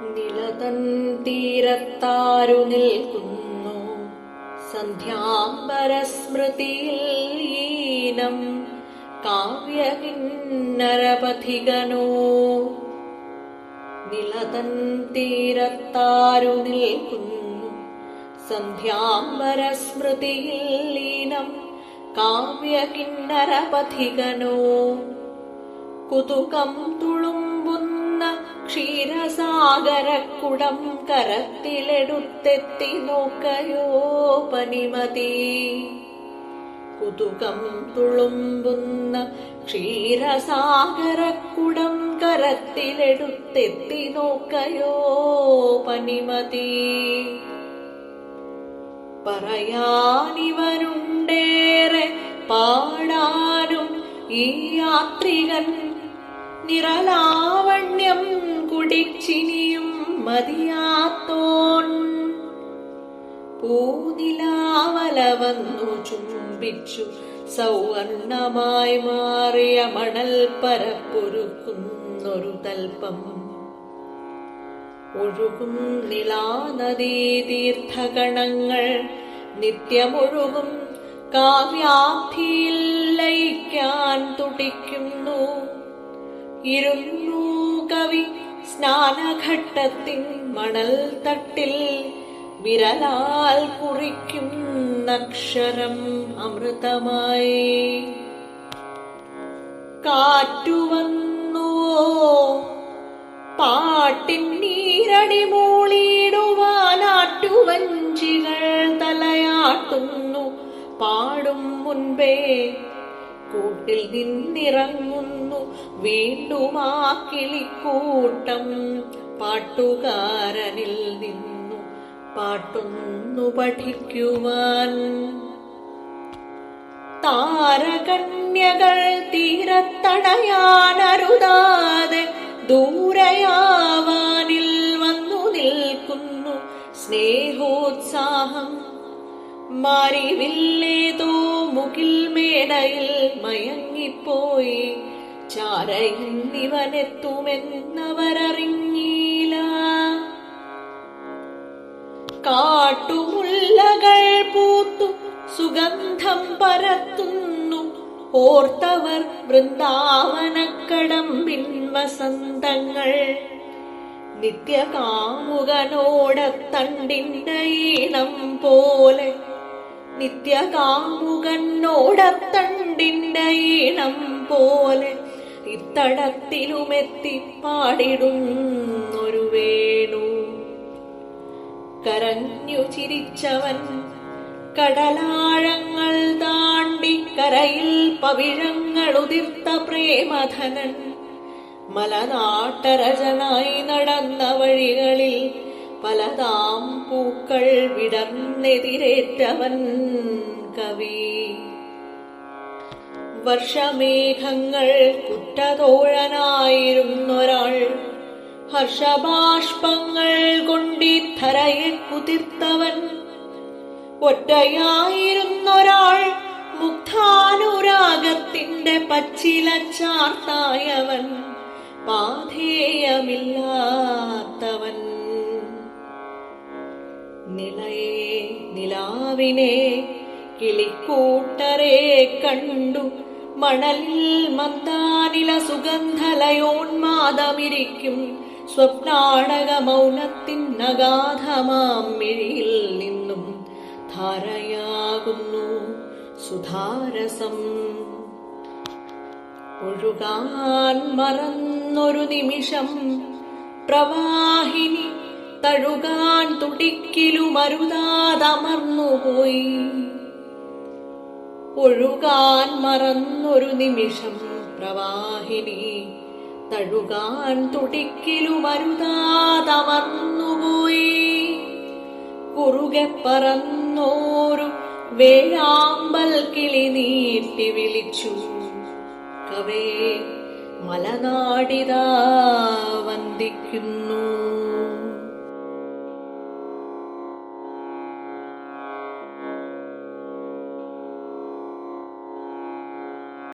നിലതൻ തീരത്താരു നിൽക്കുന്നു. സന്ധ്യാംബരസ്മൃതിയിൽ ഈനം കാവ്യകിന്നരപഥികനോ. നിളതൻ തീരത്താരു നിൽക്കുന്നു. സന്ധ്യാംബരസ്മൃതിയിൽ ലീനം കാവ്യകിന്നരപഥികനോ. കുതുകം തുളുമ്പുന്ന ക്ഷീരസാഗരക്കുടം കരത്തിലെടുത്തെത്തി നോക്കയോ പനിമതി. കുതുകം തുളുമ്പുന്ന ക്ഷീരസാഗരക്കുടം കരത്തിലെടുത്തെത്തി നോക്കയോ പനിമതി. പറയാനിവനുണ്ടേറെ പാടാനും ഈ യാത്രികൻ നിറലാവണ്യം കുടിച്ചിനിയും മതിയാത്തോൻ പൂനിലാവല വന്നു ചുംബിച്ചു സൗവർണമായി മാറിയ മണൽ പരപ്പൊരുക്കുന്നൊരു തൽപ്പം. ഒഴുകും നിളാനദീ തീർത്ഥഗണങ്ങൾ നിത്യമൊഴുകും കാവ്യാബ്ധിയിൽ ലയിക്കാൻ തുടിക്കുന്നു. ഇരുന്നു കവി സ്നാനഘട്ടത്തിൻ മണൽ തട്ടിൽ വിരലാൽ കുറിക്കും നക്ഷരം അമൃതമായി. കാറ്റുവന്നോ പാട്ടിൻ നീരടി മൂളിയിടുവാനാട്ടുവഞ്ചികൾ തലയാട്ടുന്നു. പാടും മുൻപേ കൂട്ടിൽ നിന്നിറങ്ങുന്നു. വീണ്ടും ആ കിളിക്കൂട്ടം പാട്ടുകാരനിൽ നിന്നു. പാട്ടൊന്നു പഠിക്കുവാൻ. താരകന്യകൾ തീരത്തടയാനരുതാതെ ദൂരയാവാനിൽ വന്നു നിൽക്കുന്നു. സ്നേഹോത്സാഹം മാറിവില്ലേതോ മുകിൽ മേടയിൽ മയങ്ങിപ്പോയി. ചാരയിന്നിവനെത്തുമെന്നവരറിഞ്ഞീല കാട്ടുമുള്ളകൾ പൂത്തു സുഗന്ധം പരത്തുന്നു. ഓർത്തവർ വൃന്ദാവനക്കടമ്പിൻ വസന്തങ്ങൾ. നിത്യകാമുകനോടത്തണ്ടിന്റെ ഈണം പോലെ നിത്യകാമുകനോടത്തണ്ടിന്റെ ഈണം പോലെ ഇത്തടത്തിലുമെത്തി പാടിടുന്നൊരു വേണു. കരഞ്ഞു ചിരിച്ചവൻ കടലാഴങ്ങൾ താണ്ടി കരയിൽ പവിഴങ്ങൾ ഉതിർത്ത പ്രേമധനൻ മലനാട്ടരജനായി നടന്ന വഴികളിൽ പലതാം പൂക്കൾ വിടർന്നെതിരേറ്റവൻ കവി. വർഷമേഘങ്ങൾ കുറ്റതോഴനായിരുന്നൊരാൾ ഹർഷബാഷ്പങ്ങൾ കൊണ്ടി കൊണ്ടിത്തറയെ കുതിർത്തവൻ. ഒറ്റയായിരുന്നൊരാൾ മുഗ്ധാനുരാഗത്തിന്റെ പച്ചില ചാർത്തായവൻ. പാധേയമില്ലാത്തവൻ. നിലയെ നിലാവിനെ കിളിക്കൂട്ടരെ കണ്ടു. മണലിൽ മന്ദാനില സുഗന്ധലയോന്മാദമിരിക്കും സ്വപ്നാടക മൗനത്തിൻ അഗാധമാം മിഴിയിൽ നിന്നും ധാരയാകുന്നു സുധാരസം. ഒഴുകാൻ മറന്നൊരു നിമിഷം പ്രവാഹിനി തഴുകാൻ തുടിക്കിലുമരുതാതമർന്നുപോയി ഒഴുകാൻ മറന്നൊരു നിമിഷം പ്രവാഹിനി തഴുകാൻ തുടിക്കിലുമരുതാതമർന്നുപോയി കുറുകെ പറന്നോരു വേഴാമ്പൽ കിളി നീട്ടി വിളിച്ചു. കവേ മലനാടിതാ വന്ദിക്കുന്നു.